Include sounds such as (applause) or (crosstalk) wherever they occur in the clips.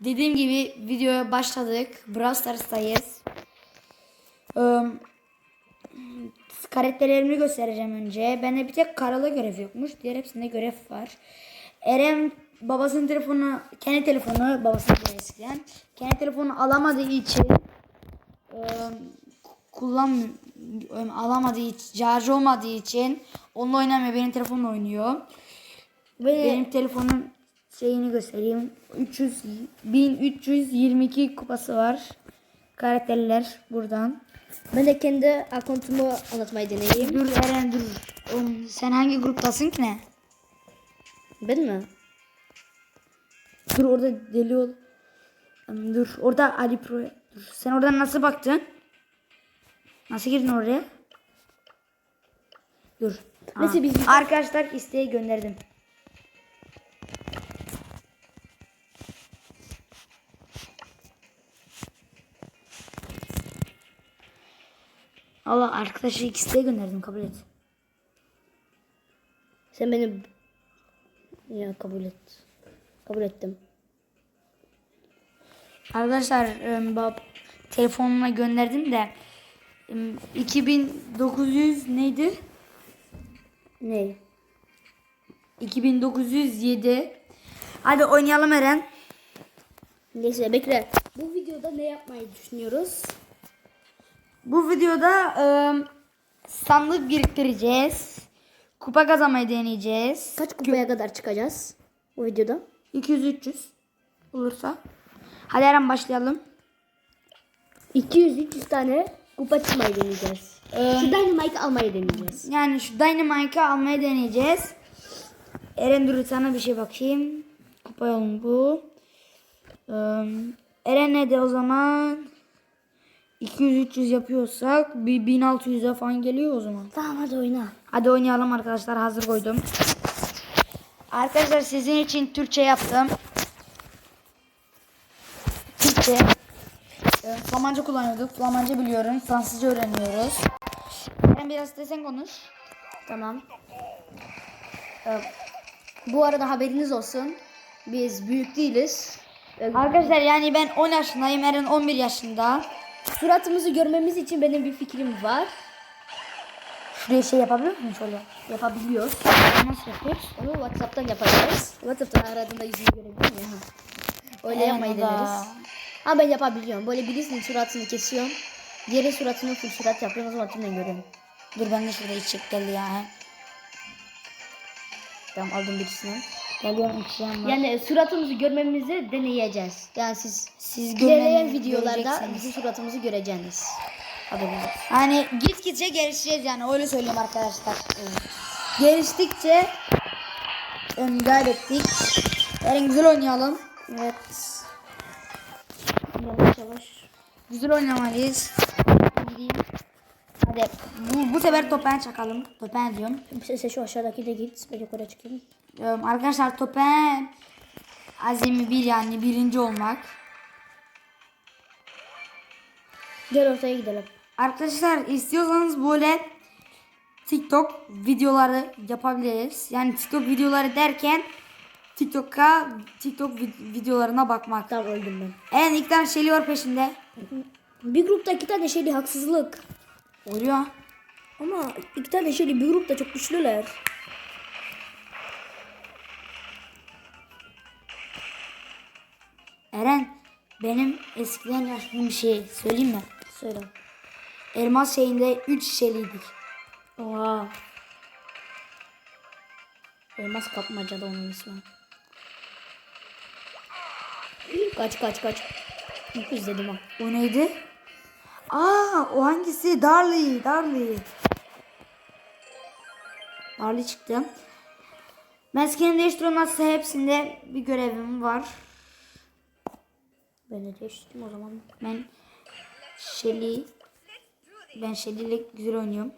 Dediğim gibi videoya başladık. Brawl Stars'tayız. Ee, karakterlerimi göstereceğim önce. Bende bir tek karala görev yokmuş. Diğer hepsinde görev var. Eren babasının telefonu, kendi telefonu babasının eskiden. Kendi telefonu alamadığı için e, kullan alamadığı için, şarj olmadığı için onunla oynamıyor. Benim telefonla oynuyor. Ve benim telefonun şeyini göstereyim. 300 1322 kupası var. Karakterler buradan. Ben de kendi akontumu anlatmayı deneyeyim. Dur Eren dur. Oğlum, sen hangi gruptasın ki ne? Ben mi? Dur orada deli ol. Dur orada Ali Pro. Dur. Sen oradan nasıl baktın? Nasıl girdin oraya? Dur. Neyse, Aa, biz- Arkadaşlar isteği gönderdim. Allah arkadaşı isteği gönderdim kabul et. Sen beni ya kabul et. Kabul ettim. Arkadaşlar bab telefonuna gönderdim de em, 2900 neydi? Ne? 2907. Hadi oynayalım Eren. Neyse bekle. Bu videoda ne yapmayı düşünüyoruz? Bu videoda em, sandık biriktireceğiz. Kupa kazanmayı deneyeceğiz. Kaç kupaya kadar çıkacağız bu videoda? 200-300 olursa. Hadi Eren başlayalım. 200-300 tane kupa çıkmayı deneyeceğiz. Ee, Şu Dynamite almayı deneyeceğiz. Yani şu Dynamite'ı almaya deneyeceğiz. Eren dur sana bir şey bakayım. Kupa yolun bu. Ee, Eren ne de o zaman 200-300 yapıyorsak bir 1600'e falan geliyor o zaman. Tamam hadi oyna. Hadi oynayalım arkadaşlar hazır koydum. Arkadaşlar sizin için Türkçe yaptım. Türkçe. Ee, Flamanca kullanıyorduk. Flamanca biliyorum. Fransızca öğreniyoruz. Eren biraz desen konuş. Tamam. Ee, bu arada haberiniz olsun. Biz büyük değiliz. Ee, Arkadaşlar yani ben 10 yaşındayım. Eren 11 yaşında. Suratımızı görmemiz için benim bir fikrim var. Şuraya şey yapabiliyor musun şöyle? Yapabiliyoruz. Nasıl yapıyoruz? Onu WhatsApp'tan yapacağız. WhatsApp'tan aradığında yüzünü görebilirim ya. Öyle Evet, yapmayı deneriz. Ha ben yapabiliyorum. Böyle birisinin suratını kesiyorum. Diğeri suratını full surat yapıyorum. O zaman tümden görüyorum. Dur ben de şurada içecek geldi ya. Tamam aldım birisini. Geliyorum var. Yani suratımızı görmemizi deneyeceğiz. Yani siz Siz ilerleyen videolarda bizim suratımızı göreceksiniz. Haberiniz olsun. Hani gitgide gelişeceğiz yani öyle söyleyeyim arkadaşlar. Geliştikçe ön kaybettik. Eren güzel oynayalım. Evet. Yavaş yavaş. Güzel oynamalıyız. Gideyim. Hadi bu, bu sefer topen çakalım. Topen diyorum. Sen şu aşağıdaki de git. Ben yukarı çıkayım. Ee, arkadaşlar topen azimi bir yani birinci olmak. Gel ortaya gidelim. Arkadaşlar istiyorsanız böyle TikTok videoları yapabiliriz. Yani TikTok videoları derken TikTok'a TikTok vid- videolarına bakmak. Tamam öldüm ben. En ilk tane şeyli var peşinde. Bir grupta iki tane şeyli haksızlık. Oluyor. Ama iki tane şeyli bir grupta çok güçlüler. Eren benim eskiden yaşadığım bir şey söyleyeyim mi? Söyle. Elmas şeyinde 3 şişeliydik. Oha. Elmas kapmaca da onun ismi. Kaç kaç kaç. İzledim ha. O neydi? Aa o hangisi? Darly, Darly. Darly çıktı. Skin değiştirmezse hepsinde bir görevim var. Ben de değiştirdim o zaman. Ben Shelly ben Shelly ile güzel oynuyorum.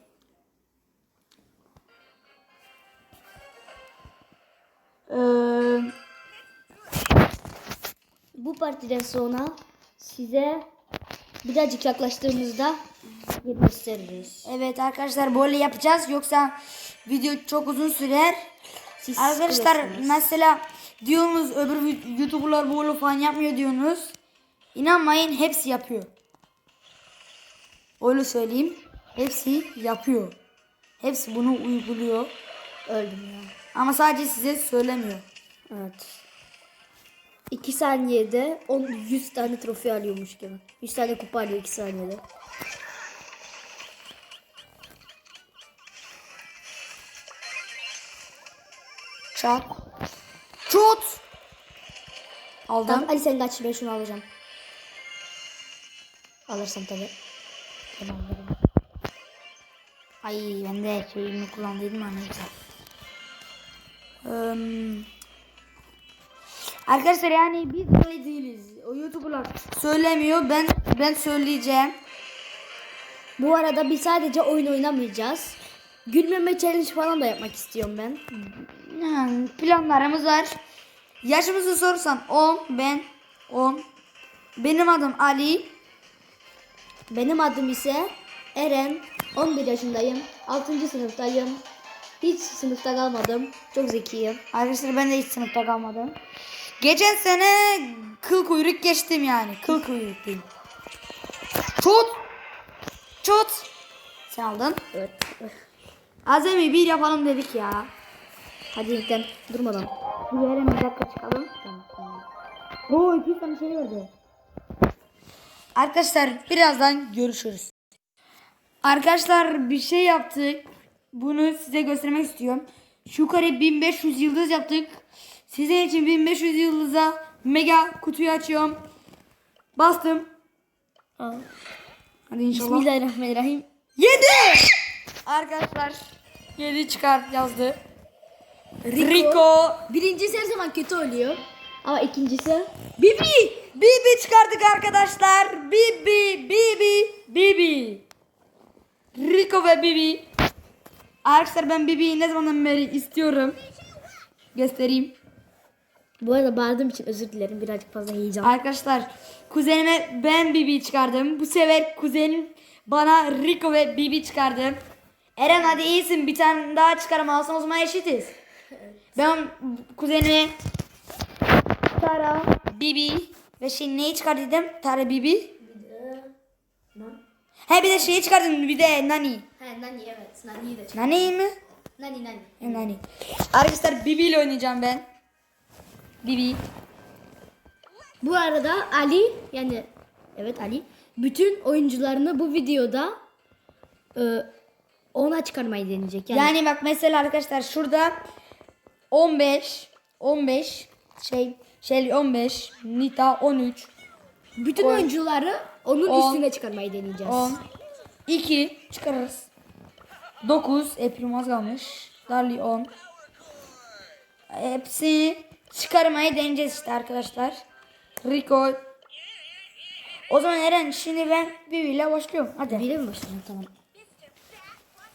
Ee, Bu partiden sonra size birazcık yaklaştığımızda gösteririz. evet arkadaşlar böyle yapacağız yoksa video çok uzun sürer. Siz Arkadaşlar mesela diyorsunuz öbür YouTuber'lar böyle falan yapmıyor diyorsunuz. İnanmayın hepsi yapıyor. Öyle söyleyeyim. Hepsi yapıyor. Hepsi bunu uyguluyor. Öldüm ya. Ama sadece size söylemiyor. Evet. 2 saniyede 10 100 tane trofi alıyormuş gibi. 100 tane kupa alıyor 2 saniyede. Çak. Şut. Aldım. Tamam Ali sen kaç ben şunu alacağım. Alırsam tabi. Ay ben de şeyimi kullandıydım ama neyse. Eee, arkadaşlar yani biz böyle değiliz. O YouTuber'lar söylemiyor. Ben ben söyleyeceğim. Bu arada biz sadece oyun oynamayacağız. Gülmeme challenge falan da yapmak istiyorum ben. Yani planlarımız var. Yaşımızı sorsan 10, ben 10. Benim adım Ali. Benim adım ise Eren. 11 yaşındayım. 6. sınıftayım. Hiç sınıfta kalmadım. Çok zekiyim. Arkadaşlar ben de hiç sınıfta kalmadım. Geçen sene kıl kuyruk geçtim yani. Kıl kuyruk değil. Çut. Çut. Sen aldın. Evet. Azami bir yapalım dedik ya. Hadi ilkten durmadan. Bir verelim bir dakika çıkalım. Oo iki tane şey verdi. Arkadaşlar birazdan görüşürüz. Arkadaşlar bir şey yaptık. Bunu size göstermek istiyorum. Şu kare 1500 yıldız yaptık. Sizin için 1500 yıldıza mega kutuyu açıyorum. Bastım. Hadi inşallah. Bismillahirrahmanirrahim. 7. Arkadaşlar 7 çıkar yazdı. Rico. Birincisi her zaman kötü oluyor. Ama ikincisi Bibi. Bibi çıkardık arkadaşlar. Bibi, Bibi, Bibi. Rico ve Bibi. Arkadaşlar ben Bibi'yi ne zamandan beri istiyorum. Göstereyim. bu arada bağırdığım için özür dilerim. Birazcık fazla heyecan. Arkadaşlar kuzenime ben Bibi çıkardım. Bu sefer kuzenim bana Rico ve Bibi çıkardı. Eren hadi iyisin bir tane daha çıkaramazsın o zaman eşitiz. Ben kuzenime Tara, Bibi ve şey neyi çıkardıydım? Tara, Bibi. He bir de şeyi çıkardım bir de Nani. He Nani evet. Nani'yi de Nani mi? Nani Nani. Nani. Arkadaşlar Bibi ile oynayacağım ben. Bibi. Bu arada Ali yani evet Ali bütün oyuncularını bu videoda e, ona çıkarmayı deneyecek. Yani, Yani bak mesela arkadaşlar şurada 15 15 şey şey 15 Nita 13 bütün on- oyuncuları onun on- üstüne çıkarmayı deneyeceğiz. 10 2 çıkarırız. 9 Eprimaz kalmış. Darli 10. Hepsini çıkarmayı deneyeceğiz işte arkadaşlar. Rico o zaman Eren şimdi ben Bibi ile başlıyorum. Hadi. Bile mi başlayalım tamam.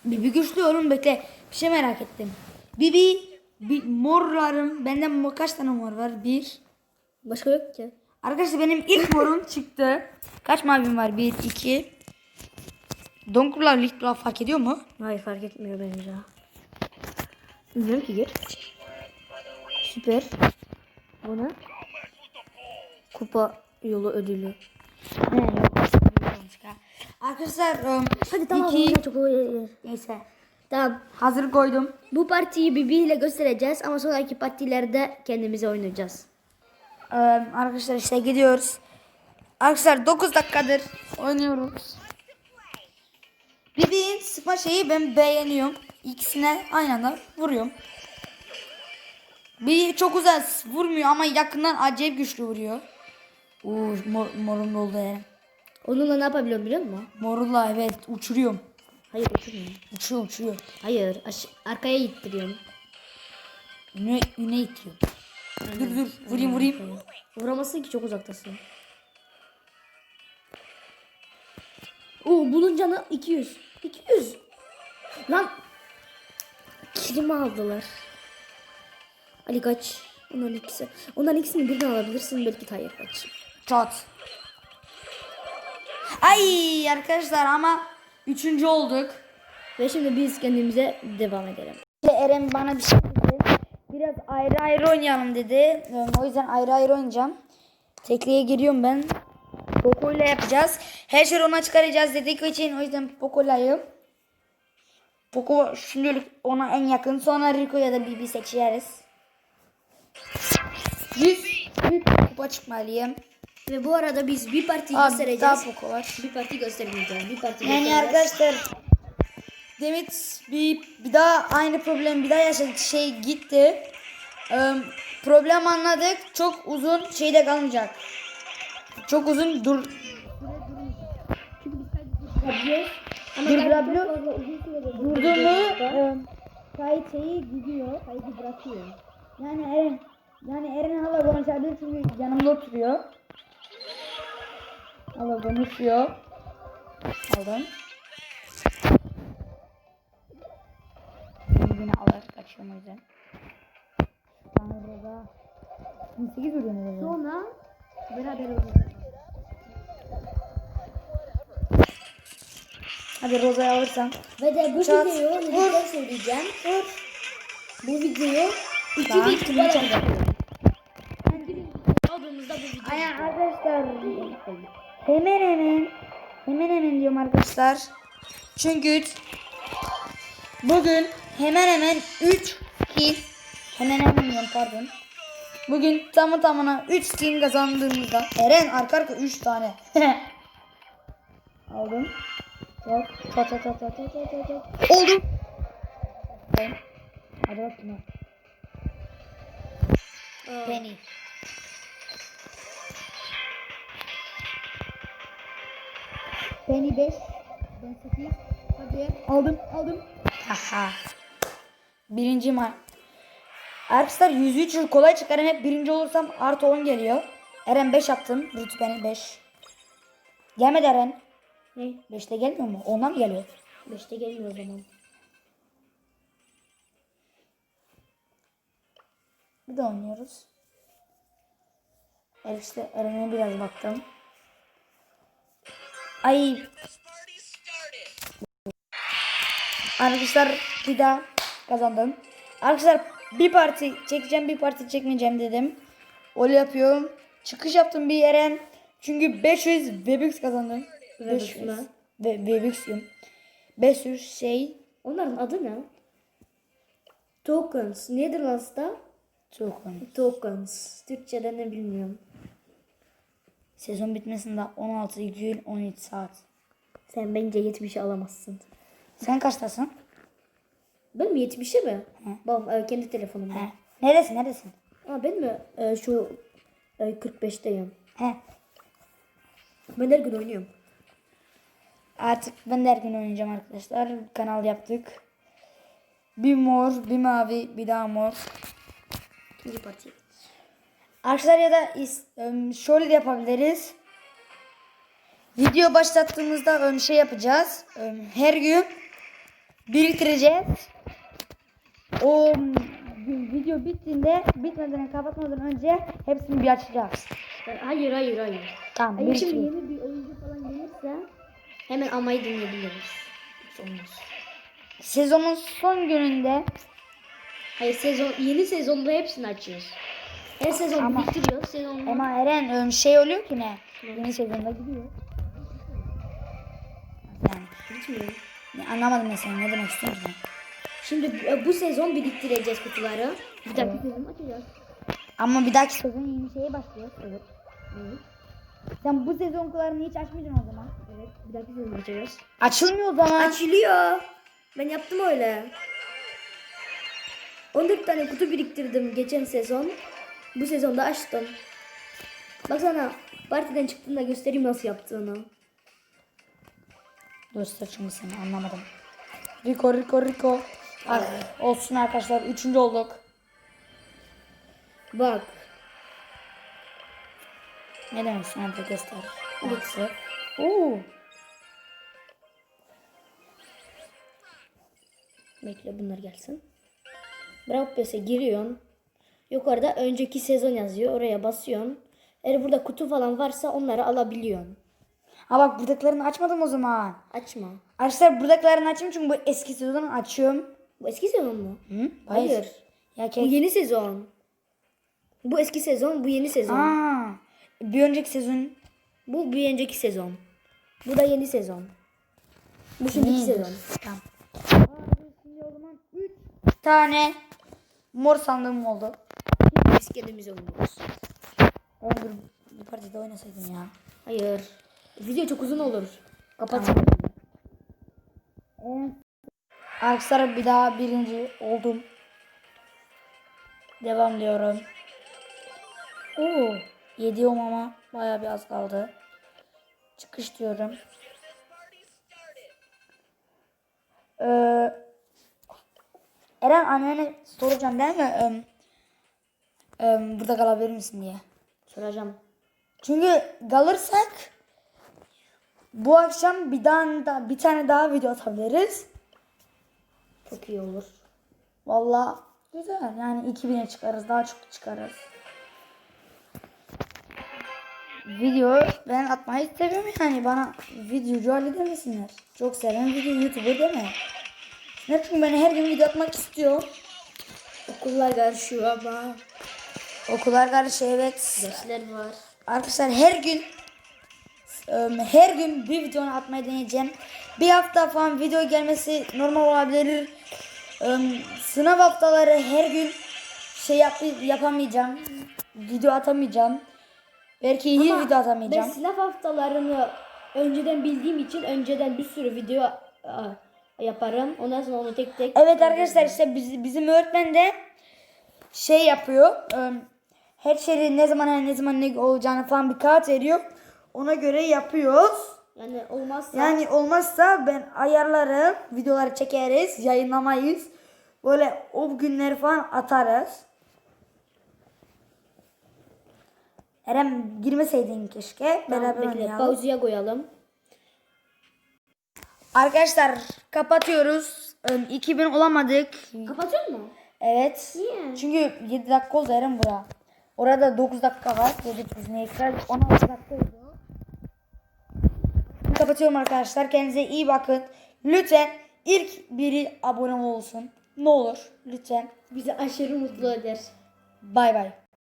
Bibi güçlü oğlum bekle. Bir şey merak ettim. Bibi bir morlarım. Bende mor, kaç tane mor var? Bir. Başka yok ki. Arkadaşlar benim ilk morum çıktı. Kaç mavim var? Bir, iki. Donkurlar Lickbla fark ediyor mu? Hayır fark etmiyor bence. Bilmiyorum ki gir. Süper. Bu ne? Kupa yolu ödülü. He yok. Arkadaşlar um, Hadi tamam. iki. Çok. Neyse. Tamam. Hazır koydum. Bu partiyi Bibi ile göstereceğiz ama sonraki partilerde kendimize oynayacağız. Um, arkadaşlar işte gidiyoruz. Arkadaşlar 9 dakikadır oynuyoruz. Bibi'nin sıkma şeyi ben beğeniyorum. İkisine aynı anda vuruyorum. Bir çok uzak vurmuyor ama yakından acayip güçlü vuruyor. Uuu mor, morum oldu yani. Onunla ne yapabiliyorum biliyor musun? Morulla evet uçuruyorum. Hayır uçurmuyor. Uçuyor uçuyor. Hayır aş- arkaya ittiriyorum. Üne, üne itiyor. Dur dur vurayım vurayım. Vuramazsın ki çok uzaktasın. Oo bunun canı 200. 200. Lan. Kilimi aldılar. Ali kaç. Onların ikisi. Onların ikisini birden alabilirsin. Belki hayır kaç. Çat. Ay arkadaşlar ama üçüncü olduk. Ve şimdi biz kendimize devam edelim. Eren bana bir şey dedi. biraz ayrı ayrı oynayalım dedi. O yüzden ayrı ayrı oynayacağım. Tekliğe giriyorum ben. Poco ile yapacağız. Her şeyi ona çıkaracağız dedik için o yüzden Poco'layım. Poco şimdilik ona en yakın. Sonra Rico ya da Bibi seçeriz. 100 100 kupa çıkmalıyım. Ve bu arada biz bir parti daha göstereceğiz. Poco var. Bir parti göstermeyeceğiz. Bir parti Yani arkadaşlar Demit bir, bir daha aynı problem bir daha yaşadık şey gitti. Ee, problem anladık. Çok uzun şeyde kalmayacak. Çok uzun dur Durdurabiliyor. durdu mu kayıt şeyi gidiyor. Kaydı bırakıyor. Yani Eren yani Eren hala konuşabilir çünkü yanımda oturuyor. Hala konuşuyor. Aldım. Şimdi yine alır kaçıyorum o yüzden. Bana burada 28 vuruyor? Sonra beraber oynayacağız. Hadi Roza'yı alırsam. Ve de bu Çat. videoyu Vur. neden söyleyeceğim. Bu videoyu Tamam. 2000 kupa yapıyorum. Aldığımızda bu video. Aynen arkadaşlar. Hemen hemen. Hemen hemen diyorum arkadaşlar. Çünkü bugün hemen hemen 3 kill hemen hemen diyorum pardon. Bugün tamı tamına 3 skin kazandığımızda Eren arka arka 3 tane. (laughs) Aldım. Yok. Ta ta ta ta ta ta ta. Oldu. Hadi bakayım. Aa, Penny 5. Ben 8. Hadi. Aldım. Aldım. Aha. Birinci ma. Arkadaşlar 103 yıl kolay çıkarım. Hep birinci olursam artı 10 geliyor. Eren 5 yaptım. Rütbeni 5. Gelmedi Eren. Ne? 5'te gelmiyor mu? Ondan mı geliyor? 5'te gelmiyor o zaman. Bir de oynuyoruz. Evet işte Eren'e biraz baktım. Ay. Arkadaşlar bir daha kazandım. Arkadaşlar bir parti çekeceğim bir parti çekmeyeceğim dedim. Öyle yapıyorum. Çıkış yaptım bir Eren. Çünkü 500 Webux kazandım. Webux 500 mu? Ve Webux diyorum. 500 şey Onların adı ne? Tokens. Netherlands'ta çok önemli. tokens. Türkçe'de ne bilmiyorum. Sezon bitmesinde 16 gün 17 saat. Sen bence 70'i alamazsın. Sen kaçtasın? Ben mi 70'e mi? Babam e, kendi telefonumda. He. Neredesin neredesin? Aa, ben mi? E, şu e, 45'teyim. He. Ben her gün oynuyorum. Artık ben de her gün oynayacağım arkadaşlar. Kanal yaptık. Bir mor, bir mavi, bir daha mor. İkinci parti. Arkadaşlar ya da şöyle de yapabiliriz. Video başlattığımızda ım, şey yapacağız. Her gün biriktireceğiz. O video bittiğinde bitmeden kapatmadan önce hepsini bir açacağız. Hayır hayır hayır. Tamam. Eğer şimdi yeni bir oyuncu falan gelirse hemen almayı deneyebiliriz. Hiç olmaz. Sezonun son gününde Hayır sezon yeni sezonda hepsini açıyoruz. Her sezon Ama- bitiriyor. Sezon Ama Eren şey oluyor ki ne? Yeni sezonda gidiyor. Yani bitmiyor. anlamadım mesela ne demek istiyorsun? Şimdi bu sezon biriktireceğiz kutuları. Bir dakika sezon açacağız. Ama bir dahaki sezon yeni şeye başlıyor. Evet. Sen bu sezon kutularını hiç açmayacaksın o zaman. Evet. Bir dakika sezon açacağız. Açılmıyor o zaman. Açılıyor. Ben yaptım öyle. 14 tane kutu biriktirdim geçen sezon. Bu sezonda açtım. Baksana partiden çıktığında göstereyim nasıl yaptığını. Göster şimdi seni anlamadım. Rico Rico Rico. Ar- olsun arkadaşlar. Üçüncü olduk. Bak. Ne istiyorsun? Hadi göster. Hangisi? Oo. Bekle bunlar gelsin. Bravo Pass'e giriyorsun. Yukarıda önceki sezon yazıyor. Oraya basıyorsun. Eğer burada kutu falan varsa onları alabiliyorsun. Ha bak buradakilerini açmadım o zaman. Açma. Arkadaşlar buradakilerini açayım çünkü bu eski sezonu açıyorum. Bu eski sezon mu? Hı? Hayır. Ya Bu kek. yeni sezon. Bu eski sezon, bu yeni sezon. Aa, bir önceki sezon Bu bir önceki sezon. Bu da yeni sezon. Bu şimdiki sezon. Tamam. Şimdi o zaman 3 tane mor sandığım oldu. Oynuyoruz. Oğlum dur bir partide oynasaydım ya. Hayır. Video çok uzun olur. Kapat. Arkadaşlar bir daha birinci oldum. Devam diyorum. Oo, yediyorum ama bayağı bir az kaldı. Çıkış diyorum. Ee, Eren annene soracağım değil mi? Ee, burada kalabilir misin diye. Soracağım. Çünkü kalırsak bu akşam bir daha, bir tane daha video atabiliriz. Çok iyi olur. Valla güzel. Yani 2000'e çıkarız. Daha çok çıkarız. Video ben atmayı seviyorum yani. Bana videocu Ali demesinler. Çok seven video YouTuber deme. Ne çünkü ben her gün video atmak istiyorum. Okullar karışıyor ama Okullar karşı evet. dersler var. Arkadaşlar her gün em, her gün bir video atmayı deneyeceğim. Bir hafta falan video gelmesi normal olabilir. Sınav haftaları her gün şey yap yapamayacağım. Video atamayacağım. Belki iyi Ama video Ben atamayacağım. sınav haftalarını önceden bildiğim için önceden bir sürü video aa, yaparım. Ondan sonra onu tek tek Evet arkadaşlar işte biz, bizim öğretmen de şey yapıyor. Her şeyi ne zaman ne zaman ne olacağını falan bir kağıt veriyor. Ona göre yapıyoruz. yani olmazsa Yani olmazsa ben ayarlarım, videoları çekeriz, yayınlamayız. Böyle o günleri falan atarız. Eren girmeseydin keşke. Tamam, Beraber bekle, oynayalım. pauzuya koyalım. Arkadaşlar kapatıyoruz. Em, 2000 olamadık. Kapatıyor mu? Evet. Niye? Çünkü 7 dakika oldu Eren bura. Orada 9 dakika var. 7 bizim ekran 16 dakika oldu. Kapatıyorum arkadaşlar. Kendinize iyi bakın. Lütfen ilk biri abone olsun. Ne olur. Lütfen. Bizi aşırı mutlu eder. Bay bay.